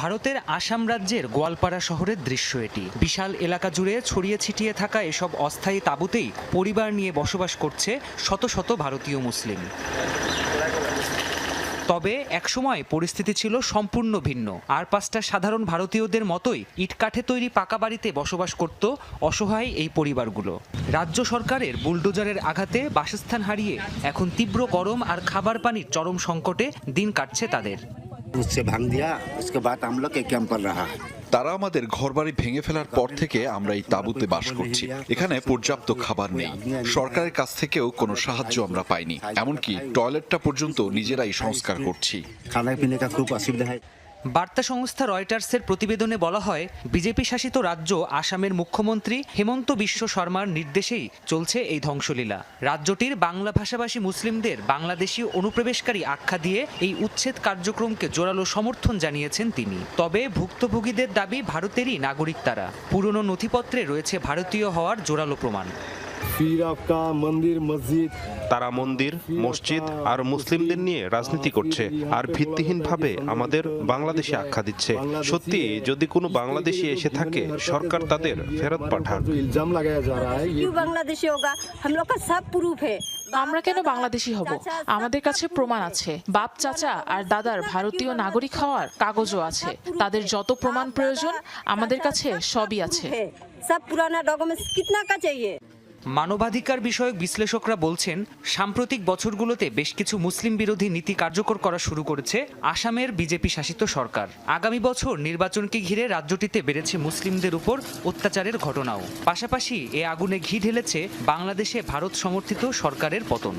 ভারতের আসাম রাজ্যের গোয়ালপাড়া শহরের দৃশ্য এটি। বিশাল এলাকা জুড়ে ছড়িয়ে ছিটিয়ে থাকা এসব অস্থায়ী তাঁবুতেই পরিবার নিয়ে বসবাস করছে শত শত ভারতীয় মুসলিম। তবে একসময় পরিস্থিতি ছিল সম্পূর্ণ ভিন্ন। আর পাঁচটা সাধারণ ভারতীয়দের মতোই ইটকাঠে তৈরি পাকা বাড়িতে বসবাস করত অসহায় এই পরিবারগুলো। রাজ্য সরকারের বুলডোজারের আঘাতে বাসস্থান হারিয়ে এখন তীব্র গরম আর খাবার পানির চরম সংকটে দিন কাটছে তাদের। उससे भांग दिया उसके बाद हम लोग के कैंप पर रहा है তারা আমাদের ঘরবাড়ি ভেঙে ফেলার পর থেকে আমরা এই তাঁবুতে বাস করছি এখানে পর্যাপ্ত খাবার নেই সরকারের কাছ থেকেও কোনো সাহায্য আমরা পাইনি এমনকি টয়লেটটা পর্যন্ত নিজেরাই সংস্কার করছি खाने पीने का खूब असुविधा है বার্তা সংস্থা রয়টার্সের প্রতিবেদনে বলা হয়, বিজেপি শাসিত রাজ্য আসামের মুখ্যমন্ত্রী হেমন্ত বিশ্ব শর্মার নির্দেশেই চলছে এই ধ্বংসলীলা। রাজ্যটির বাংলা ভাষাভাষী মুসলিমদের বাংলাদেশি অনুপ্রবেশকারী আখ্যা দিয়ে এই উচ্ছেদ কার্যক্রমকে জোরালো সমর্থন জানিয়েছেন তিনি। তবে ভুক্তভোগীদের দাবি, ভারতেরই নাগরিক তারা। পুরনো নথিপত্রে রয়েছে ভারতীয় হওয়ার জোরালো প্রমাণ। মন্দির মসজিদ। তারা মন্দির মসজিদ আর মুসলিমদের নিয়ে রাজনীতি করছে আর ভিত্তিহীনভাবে আমাদের বাংলাদেশে আখ্যা দিচ্ছে। সত্যি যদি কোনো বাংলাদেশি এসে থাকে সরকার তাদের ফেরত পাঠান আমরা কেন বাংলাদেশি হব? আমাদের কাছে প্রমাণ আছে। বাপ চাচা আর দাদার ভারতীয় নাগরিক হওয়ার কাগজও আছে। তাদের যত প্রমাণ প্রয়োজন আমাদের কাছে সবই আছে। সব পুরানা ডকুমেন্টস কিতনা কা চাইয়ে? মানবাধিকার বিষয়ক বিশ্লেষকরা বলছেন, সাম্প্রতিক বছরগুলোতে বেশ কিছু মুসলিম বিরোধী নীতি কার্যকর করা শুরু করেছে আসামের বিজেপি শাসিত সরকার। আগামী বছর নির্বাচনকে ঘিরে রাজ্যটিতে বেড়েছে মুসলিমদের উপর অত্যাচারের ঘটনাও। পাশাপাশি এ আগুনে ঘি ঢেলেছে বাংলাদেশে ভারত সমর্থিত সরকারের পতন।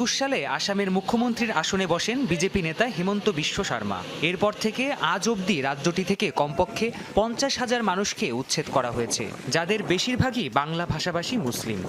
একুশ সালে আসামের মুখ্যমন্ত্রীর আসনে বসেন বিজেপি নেতা হিমন্ত বিশ্ব শর্মা। এরপর থেকে আজ অবধি রাজ্যটি থেকে কমপক্ষে পঞ্চাশ হাজার মানুষকে উচ্ছেদ করা হয়েছে, যাদের বেশিরভাগই বাংলা ভাষাভাষী মুসলিম।